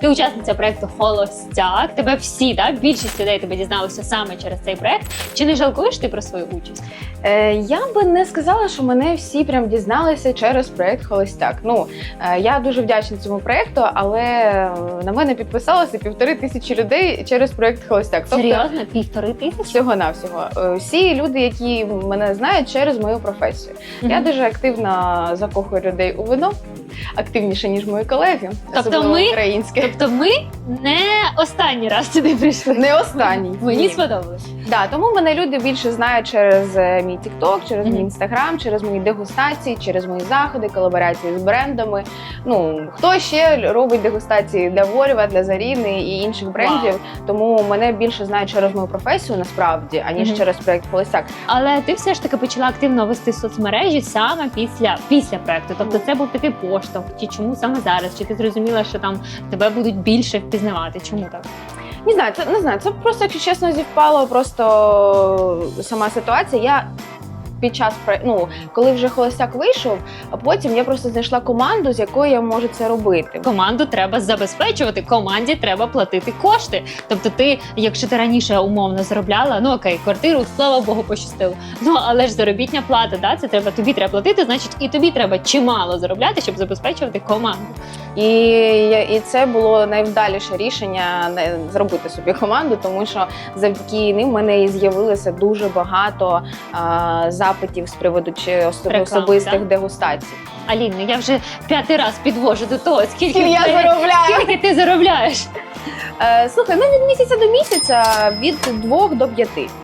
Ти учасниця проекту Холостяк. Тебе всі, да, більшість людей тебе дізналися саме через цей проект. Чи не жалкуєш ти про свою участь? Е, я би не сказала, що мене всі прям дізналися через проект Холостяк. Ну е, я дуже вдячна цьому проекту, але е, на мене підписалося півтори тисячі людей через проект Холостяк. Серйозно, півтори тисячі? всього навсього всі люди, які мене знають через мою професію. Я дуже активно закохую людей у вино, активніше ніж мої колеги, Тобто особливо ми- українське. Тобто ми не останній раз сюди прийшли. Не останній. Мені Ні. сподобалось. Да, тому мене люди більше знають через е, мій TikTok, через мій інстаграм, через мої дегустації, через мої заходи, колаборації з брендами. Ну хто ще робить дегустації для Вольва, для Заріни і інших брендів. Тому мене більше знають через мою професію насправді, аніж Мгм. через проект Холостяк. Але ти все ж таки почала активно вести соцмережі саме після, після проекту. Тобто це був такий поштовх. Чи чому саме зараз? Чи ти зрозуміла, що там тебе будуть більше впізнавати? Чому так? Не знаю, це не знаю. Це просто, якщо чесно, зівпало просто сама ситуація. Я під час ну, коли вже холостяк вийшов, а потім я просто знайшла команду, з якою я можу це робити. Команду треба забезпечувати, команді треба платити кошти. Тобто, ти, якщо ти раніше умовно заробляла, ну окей, квартиру, слава Богу, пощастило. Ну але ж заробітня плата, да, це треба тобі треба платити, значить, і тобі треба чимало заробляти, щоб забезпечувати команду. І, і це було найвдаліше рішення зробити собі команду, тому що завдяки ним в мене і з'явилося дуже багато а, запитів з приводу чи особ... Особистих так? дегустацій. Алін, ну я вже п'ятий раз підвожу до того, скільки, Скільки я ти- заробляю? скільки ти заробляєш. Е, слухай, ну від місяця до місяця від двох до п'яти.